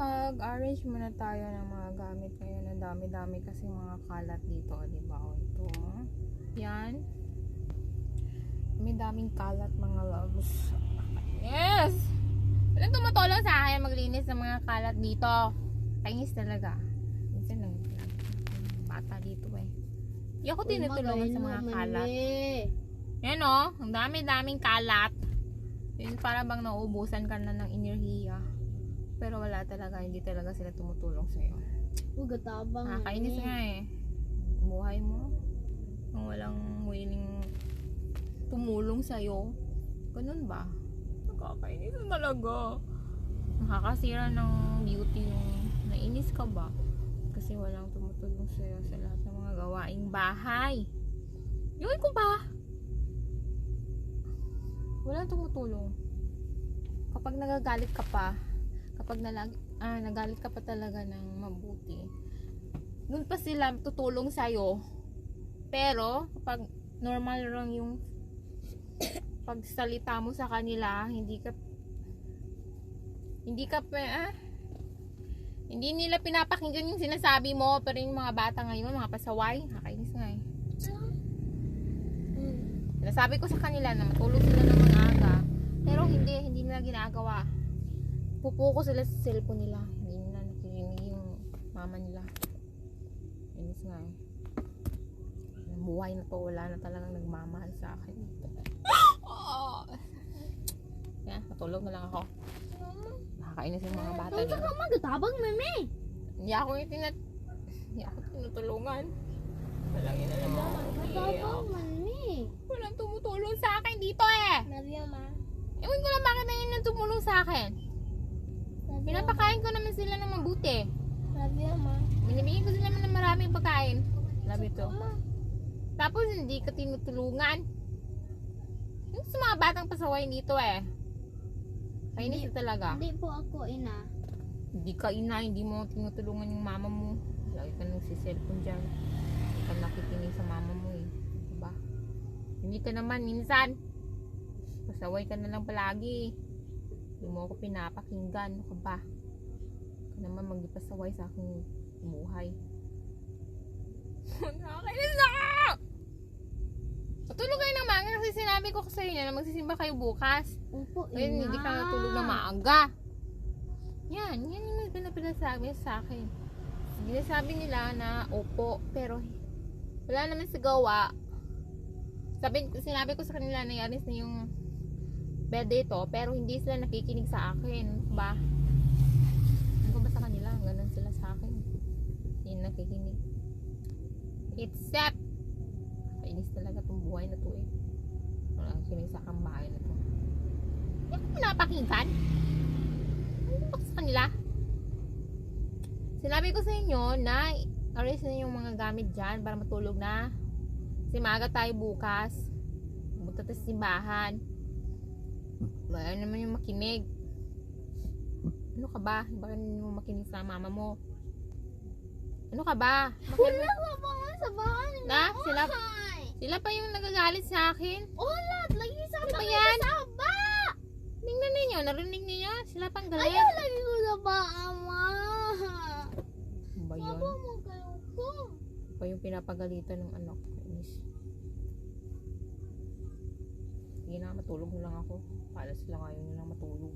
mag-arrange muna tayo ng mga gamit ngayon. Ang dami-dami kasi mga kalat dito, o, di ba? O, ito. oh. Yan. May daming kalat mga loves. Yes! Walang tumutulong sa akin maglinis ng mga kalat dito. Pangis talaga. Minsan lang, bata dito eh. Hindi ako tinutulungan sa mga kalat. Yan o, ang dami-daming kalat. Yun para bang nauubusan ka na ng enerhiya. Pero wala talaga, hindi talaga sila tumutulong sa'yo. Huwag tabang. Nakakainis nga eh. Buhay mo. Nung walang willing tumulong sa'yo. Ganun ba? Nakakainis na talaga. Nakakasira ng beauty yung nainis ka ba? Kasi walang tumutulong sa'yo sa lahat ng mga gawaing bahay. Yun ko ba? Walang tumutulong. Kapag nagagalit ka pa, kapag nalag, ah, nagalit ka pa talaga ng mabuti, dun pa sila tutulong sa'yo. Pero, kapag normal lang yung pagsalita mo sa kanila, hindi ka hindi ka pa, ah, hindi nila pinapakinggan yung sinasabi mo, pero yung mga bata ngayon, mga pasaway, nakakainis nga eh. Nasabi ko sa kanila na matulog sila ng mga aga, pero hindi, hindi nila ginagawa. Pupuko sila sa cellphone nila, hindi nila nakikinig yung mama nila. Inis nga eh. Buhay na to, wala na talagang nagmamahal sa akin. Oh. Yan, matulog na lang ako. Nakakainis yung mga bata dito. ka magatabang, meme. Hindi ako yung tinat... Hindi ako tinutulungan. Walang ina naman. Magatabang, meme. Walang tumutulong sa akin dito eh. Navia, ma. Ewan ko lang bakit na yun ang tumulong sa akin. Pinapakain ko naman sila ng mabuti. Navia, ma. Binibigyan ko sila ng maraming pagkain. You too. Tapos hindi ka tinutulungan. Yung sa mga batang pasaway dito eh. Kainis talaga. Hindi po ako ina. Hindi ka ina, hindi mo tinutulungan yung mama mo. Lagi ka nang cellphone dyan. Hindi ka nakikinig sa mama mo eh. Diba? Hindi ka naman minsan. Pasaway ka na lang palagi. Hindi mo ako pinapakinggan. Ano ka ba? Ka naman magipasaway sa aking buhay. Nakakainis na ka! Patulog kayo ng maaga kasi sinabi ko sa inyo na magsisimba kayo bukas. Opo, ina. Ngayon, hindi ka natulog na maaga. Yan, yan yung pinapinasabi sa akin. Ginasabi nila na opo, pero wala naman sa gawa. Sabi, sinabi ko sa kanila na yaris na yung bed dito, pero hindi sila nakikinig sa akin. Ba? Ano ba sa kanila? Ganun sila sa akin. Hindi nakikinig. Except, kainis talaga tong buhay na to eh. Wala kinig sa kambahay na to. Hindi ako pinapakinggan. Ano ba sa kanila? Sinabi ko sa inyo na aris na yung mga gamit dyan para matulog na. Kasi maaga tayo bukas. Pumunta tayo sa simbahan. Wala naman yung makinig. Ano ka ba? Hindi mo makinig sa mama mo? Ano ka ba? Bakit Wala ka ba sa bahay? Na? Sila, sila pa yung nagagalit sa akin. Wala, lagi sa Ano ba yan? sa ba? Tingnan ninyo, narinig ninyo? Sila pang galit. Ayaw lagi ko sa baama. Ano ba yun? Baba mo kayo ko. pa yung pinapagalitan ng anak ko tulog na lang ako. Alas lang ayaw nilang matulog.